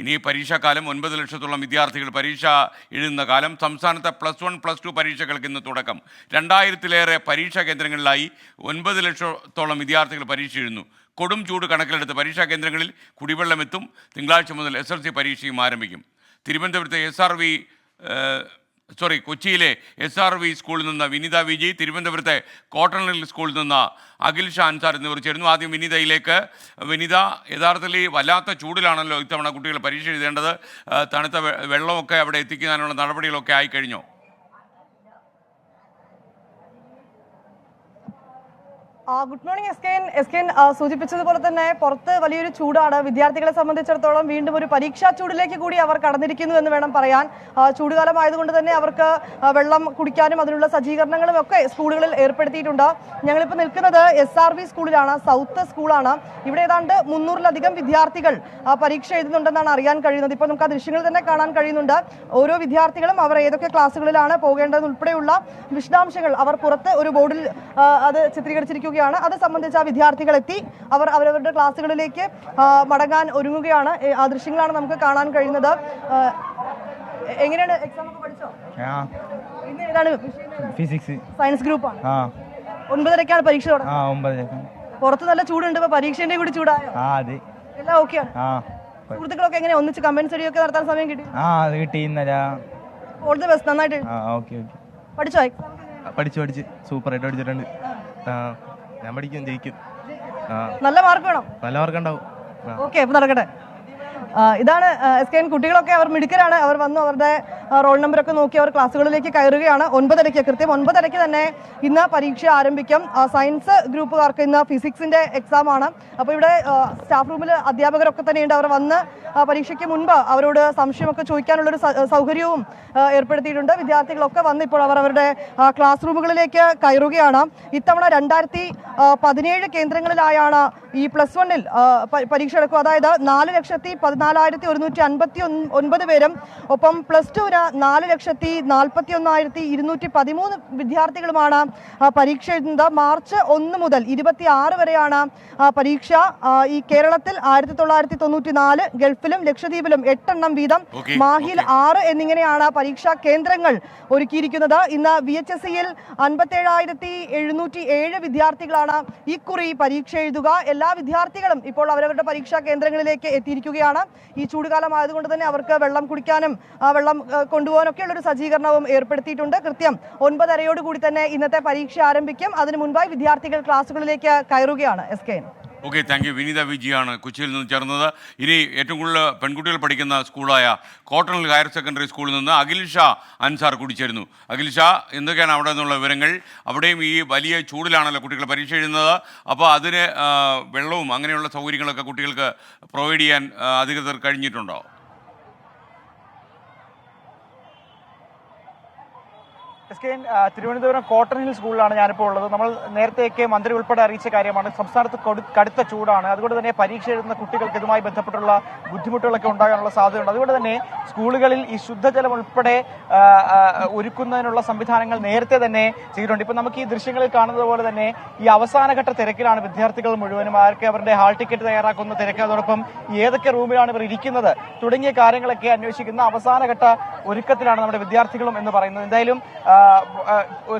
ഇനി പരീക്ഷാക്കാലം ഒൻപത് ലക്ഷത്തോളം വിദ്യാർത്ഥികൾ പരീക്ഷ എഴുതുന്ന കാലം. സംസ്ഥാനത്തെ പ്ലസ് വൺ പ്ലസ് ടു പരീക്ഷകൾക്ക് ഇന്ന് തുടക്കം. രണ്ടായിരത്തിലേറെ പരീക്ഷാ കേന്ദ്രങ്ങളിലായി ഒൻപത് ലക്ഷത്തോളം വിദ്യാർത്ഥികൾ പരീക്ഷ എഴുതുന്നു. കൊടും ചൂട് കണക്കിലെടുത്ത് പരീക്ഷാ കേന്ദ്രങ്ങളിൽ കുടിവെള്ളമെത്തും തിങ്കളാഴ്ച മുതൽ എസ് എൽ സി പരീക്ഷയും ആരംഭിക്കും. തിരുവനന്തപുരത്തെ എസ് ആർ വി സോറി കൊച്ചിയിലെ എസ് ആർ വി സ്കൂളിൽ നിന്ന് വിനിത വിജയ് തിരുവനന്തപുരത്തെ കോട്ടൺ ഹിൽ സ്കൂളിൽ നിന്ന് അഖിൽ ഷാൻ സാർ എന്നിവർ ചേരുന്നു. ആദ്യം വിനിതയിലേക്ക്. വിനിത യഥാർത്ഥത്തിൽ ഈ വല്ലാത്ത ചൂടിലാണല്ലോ ഇത്തവണ കുട്ടികൾ പരീക്ഷ എഴുതേണ്ടത്. തണുത്ത വെള്ളമൊക്കെ അവിടെ എത്തിക്കാനുള്ള നടപടികളൊക്കെ ആയിക്കഴിഞ്ഞോ? Good morning S K N S K N സൂചിപ്പിച്ചതുപോലെ തന്നെ പുറത്ത് വലിയൊരു ചൂടാണ്. വിദ്യാർത്ഥികളെ സംബന്ധിച്ചിടത്തോളം വീണ്ടും ഒരു പരീക്ഷാ ചൂടിലേക്ക് കൂടി അവർ കടന്നിരിക്കുന്നു എന്ന് വേണം പറയാൻ. ചൂടുകാലമായതുകൊണ്ട് തന്നെ അവർക്ക് വെള്ളം കുടിക്കാനും അതിനുള്ള സജ്ജീകരണങ്ങളും ഒക്കെ സ്കൂളുകളിൽ ഏർപ്പെടുത്തിയിട്ടുണ്ട്. ഞങ്ങളിപ്പോൾ നിൽക്കുന്നത് എസ് ആർ വി സ്കൂളിലാണ് സൗത്ത് സ്കൂളാണ്. ഇവിടെ ഏതാണ്ട് മുന്നൂറിലധികം വിദ്യാർത്ഥികൾ പരീക്ഷ എഴുതുന്നുണ്ടെന്നാണ് അറിയാൻ കഴിയുന്നത്. ഇപ്പോൾ നമുക്ക് ആ ദൃശ്യങ്ങൾ തന്നെ കാണാൻ കഴിയുന്നുണ്ട്. ഓരോ വിദ്യാർത്ഥികളും അവർ ഏതൊക്കെ ക്ലാസ്സുകളിലാണ് പോകേണ്ടത് ഉൾപ്പെടെയുള്ള വിശദാംശങ്ങൾ അവർ പുറത്ത് ഒരു ബോർഡിൽ അത് അത് ചിത്രീകരിച്ചിരിക്കുകയാണ് അത് സംബന്ധിച്ച് ആ വിദ്യാർത്ഥികൾ എത്തി. അവർ അവരവരുടെ ക്ലാസ്സുകളിലേക്ക് മടങ്ങാൻ ഒരുങ്ങുകയാണ്. ആ ദൃശ്യങ്ങളാണ് നമുക്ക് കാണാൻ കഴിയുന്നത്. എങ്ങനെയാണ് എക്സാം ഒക്കെ പഠിച്ചോ? ഇന്ന് ഏതാണ് ഫിസിക്സ് സയൻസ് ഗ്രൂപ്പാണ് ഒൻപതരക്കാണ് പരീക്ഷ തുടങ്ങുന്നത്. പുറത്ത് നല്ല ചൂടുണ്ട്. ഇപ്പൊ പരീക്ഷേന്റെ കൂടി ചൂടായോ? എല്ലാം ഓക്കെയാണ് സുഹൃത്തുക്കളൊക്കെ എങ്ങനെ ഒന്നിച്ച് കമ്പനി സ്റ്റഡി ഒക്കെ നടത്താൻ സമയം കിട്ടി. കിട്ടി ഇന്നലെ. ഓൾ ദി ബെസ്റ്റ് നന്നായിട്ട്. പഠിച്ചോ? പഠിച്ചു പഠിച്ച്. സൂപ്പറായിട്ട് പഠിച്ചിട്ടുണ്ട്. ഞാൻ പഠിക്കും ജയിക്കും. നല്ല മാർക്ക് വേണം? നല്ല മാർക്ക് ഉണ്ടാവും. ഓക്കെ ഇപ്പൊ നടക്കട്ടെ. ഇതാണ് എസ് കെ എൻ കുട്ടികളൊക്കെ അവർ മിടുക്കരാണ്. അവർ വന്നു അവരുടെ റോൾ നമ്പർ ഒക്കെ നോക്കി അവർ ക്ലാസ്സുകളിലേക്ക് കയറുകയാണ്. ഒൻപതരയ്ക്ക് കൃത്യം ഒൻപതരയ്ക്ക് തന്നെ ഇന്ന് പരീക്ഷ ആരംഭിക്കും. സയൻസ് ഗ്രൂപ്പുകാർക്ക് ഇന്ന് ഫിസിക്സിന്റെ എക്സാം ആണ്. അപ്പോൾ ഇവിടെ സ്റ്റാഫ് റൂമിൽ അധ്യാപകരൊക്കെ തന്നെയുണ്ട്. അവർ വന്ന് പരീക്ഷയ്ക്ക് മുൻപ് അവരോട് സംശയമൊക്കെ ചോദിക്കാനുള്ളൊരു ഒരു സൗകര്യവും ഏർപ്പെടുത്തിയിട്ടുണ്ട്. വിദ്യാർത്ഥികളൊക്കെ വന്ന് ഇപ്പോൾ അവർ അവരുടെ ക്ലാസ് റൂമുകളിലേക്ക് കയറുകയാണ്. ഇത്തവണ രണ്ടായിരത്തി പതിനേഴ് കേന്ദ്രങ്ങളിലായാണ് ഈ പ്ലസ് വണ്ണിൽ പരീക്ഷ എടുക്കുക. അതായത് നാല് ലക്ഷത്തി പതിനാലായിരത്തി ഒരുന്നൂറ്റി അൻപത്തി ഒൻപത് പേരും ഒപ്പം പ്ലസ് നാല് ലക്ഷത്തി നാൽപ്പത്തി ഒന്നായിരത്തി ഇരുന്നൂറ്റി പതിമൂന്ന് വിദ്യാർത്ഥികളുമാണ് പരീക്ഷ എഴുതുന്നത്. മാർച്ച് ഒന്ന് മുതൽ ഇരുപത്തി ആറ് വരെയാണ് പരീക്ഷ. ഈ കേരളത്തിൽ ആയിരത്തി തൊള്ളായിരത്തി തൊണ്ണൂറ്റി നാല് ഗൾഫിലും ലക്ഷദ്വീപിലും എട്ടെണ്ണം വീതം. മാഹിയിൽ മാഹിൽ ആറ് എന്നിങ്ങനെയാണ് പരീക്ഷാ കേന്ദ്രങ്ങൾ ഒരുക്കിയിരിക്കുന്നത്. ഇന്ന് വി എച്ച് എസ് സിയിൽ അൻപത്തേഴായിരത്തി എഴുന്നൂറ്റി ഏഴ് വിദ്യാർത്ഥികളാണ് ഇക്കുറി പരീക്ഷ എഴുതുക. എല്ലാ വിദ്യാർത്ഥികളും ഇപ്പോൾ അവരവരുടെ പരീക്ഷാ കേന്ദ്രങ്ങളിലേക്ക് എത്തിയിരിക്കുകയാണ്. ഈ ചൂടുകാലം ആയതുകൊണ്ട് തന്നെ അവർക്ക് വെള്ളം കുടിക്കാനും വെള്ളം ആ, ഉള്ളൊരു സജ്ജീകരണവും ഏർപ്പെടുത്തിയിട്ടുണ്ട്. കൃത്യം ഒൻപതരയോട് കൂടി തന്നെ ഇന്നത്തെ പരീക്ഷ ആരംഭിക്കും. അതിനു മുൻപായി വിദ്യാർത്ഥികൾ ക്ലാസ്സുകളിലേക്ക് കയറുകയാണ് S K okay thank you Vineetha വിജിയാണ് കൊച്ചിയിൽ നിന്ന് ചേർന്നത്. ഇനി ഏറ്റവും കൂടുതൽ പെൺകുട്ടികൾ പഠിക്കുന്ന സ്കൂളായ കോട്ടൺ ഹയർ സെക്കൻഡറി സ്കൂളിൽ നിന്ന് അഖിൽ ഷാ അൻസാർ കൂടി ചേരുന്നു അഖിൽ ഷാ എന്തൊക്കെയാണ് അവിടെ നിന്നുള്ള വിവരങ്ങൾ? അവിടെയും ഈ വലിയ ചൂടിലാണല്ലോ കുട്ടികൾ പരീക്ഷ എഴുതുന്നത്. അപ്പോൾ അതിന് വെള്ളവും അങ്ങനെയുള്ള സൗകര്യങ്ങളൊക്കെ കുട്ടികൾക്ക് പ്രൊവൈഡ് ചെയ്യാൻ അധികൃതർ കഴിഞ്ഞിട്ടുണ്ടോ? S K Thiruvananthapuram cotton hill സ്കൂളിലാണ് ഞാനിപ്പോൾ ഉള്ളത്. നമ്മൾ നേരത്തെയൊക്കെ മന്ത്രി ഉൾപ്പെടെ അറിയിച്ച കാര്യമാണ്. സംസ്ഥാനത്ത് കൊടു- കടുത്ത ചൂടാണ്. അതുകൊണ്ട് തന്നെ പരീക്ഷ എഴുതുന്ന കുട്ടികൾക്ക് ഇതുമായി ബന്ധപ്പെട്ടുള്ള ബുദ്ധിമുട്ടുകളൊക്കെ ഉണ്ടാകാനുള്ള സാധ്യതയുണ്ട്. അതുകൊണ്ട് തന്നെ സ്കൂളുകളിൽ ഈ ശുദ്ധജലം ഉൾപ്പെടെ ഒരുക്കുന്നതിനുള്ള സംവിധാനങ്ങൾ നേരത്തെ തന്നെ ചെയ്തിട്ടുണ്ട്. ഇപ്പൊ നമുക്ക് ഈ ദൃശ്യങ്ങളിൽ കാണുന്നത് പോലെ തന്നെ ഈ അവസാനഘട്ട തിരക്കിലാണ് വിദ്യാർത്ഥികൾ മുഴുവനും. ആർക്ക് അവരുടെ ഹാൾ ടിക്കറ്റ് തയ്യാറാക്കുന്ന തിരക്ക് അതോടൊപ്പം ഏതൊക്കെ റൂമിലാണ് ഇവർ ഇരിക്കുന്നത് തുടങ്ങിയ കാര്യങ്ങളൊക്കെ അന്വേഷിക്കുന്ന അവസാനഘട്ട ഒരുക്കത്തിലാണ് നമ്മുടെ വിദ്യാർത്ഥികളും എന്ന് പറയുന്നത്. എന്തായാലും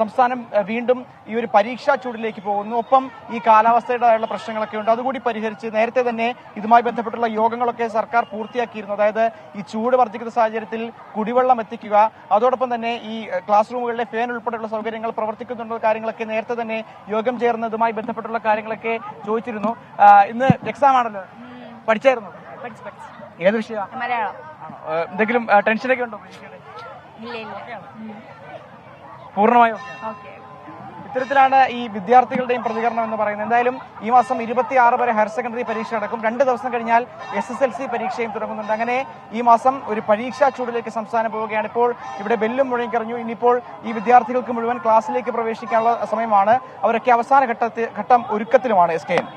സംസ്ഥാനം വീണ്ടും ഈ ഒരു പരീക്ഷാ ചൂടിലേക്ക് പോകുന്നു. ഒപ്പം ഈ കാലാവസ്ഥയുടേതായുള്ള പ്രശ്നങ്ങളൊക്കെ ഉണ്ട്. അതുകൂടി പരിഹരിച്ച് നേരത്തെ തന്നെ ഇതുമായി ബന്ധപ്പെട്ടുള്ള യോഗങ്ങളൊക്കെ സർക്കാർ പൂർത്തിയാക്കിയിരുന്നു. അതായത് ഈ ചൂട് വർദ്ധിക്കുന്ന സാഹചര്യത്തിൽ കുടിവെള്ളം എത്തിക്കുക അതോടൊപ്പം തന്നെ ഈ ക്ലാസ് റൂമുകളിലെ ഫാൻ ഉൾപ്പെടെയുള്ള സൗകര്യങ്ങൾ പ്രവർത്തിക്കുന്നുണ്ടോ കാര്യങ്ങളൊക്കെ നേരത്തെ തന്നെ യോഗം ചേർന്നതുമായി ബന്ധപ്പെട്ടുള്ള കാര്യങ്ങളൊക്കെ ചോദിച്ചിരുന്നു. ഇന്ന് എക്സാം ആണല്ലോ. പഠിച്ചായിരുന്നു? ഏത് വിഷയമാണ്? എന്തെങ്കിലും ടെൻഷനൊക്കെ ഉണ്ടോ? ഇല്ല ഇല്ല. പൂർണമായും ഓക്കെ. ഇത്തരത്തിലാണ് ഈ വിദ്യാർത്ഥികളുടെയും പ്രതികരണം എന്ന് പറയുന്നത്. എന്തായാലും ഈ മാസം ഇരുപത്തി ആറ് വരെ ഹയർ സെക്കൻഡറി പരീക്ഷ നടക്കും. രണ്ട് ദിവസം കഴിഞ്ഞാൽ എസ് എസ് എൽ സി പരീക്ഷയും തുടങ്ങുന്നുണ്ട്. അങ്ങനെ ഈ മാസം ഒരു പരീക്ഷാ ചൂടിലേക്ക് സംസ്ഥാനം പോവുകയാണ്. ഇപ്പോൾ ഇവിടെ ബെല്ലും മുഴങ്ങിക്കറിഞ്ഞു ഇനിയിപ്പോൾ ഈ വിദ്യാർത്ഥികൾക്ക് മുഴുവൻ ക്ലാസ്സിലേക്ക് പ്രവേശിക്കാനുള്ള സമയമാണ്. അവരൊക്കെ അവസാന ഘട്ടത്തിൽ ഘട്ടം ഒരുക്കത്തിലുമാണ് S K N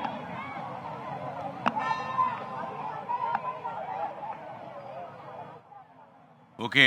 okay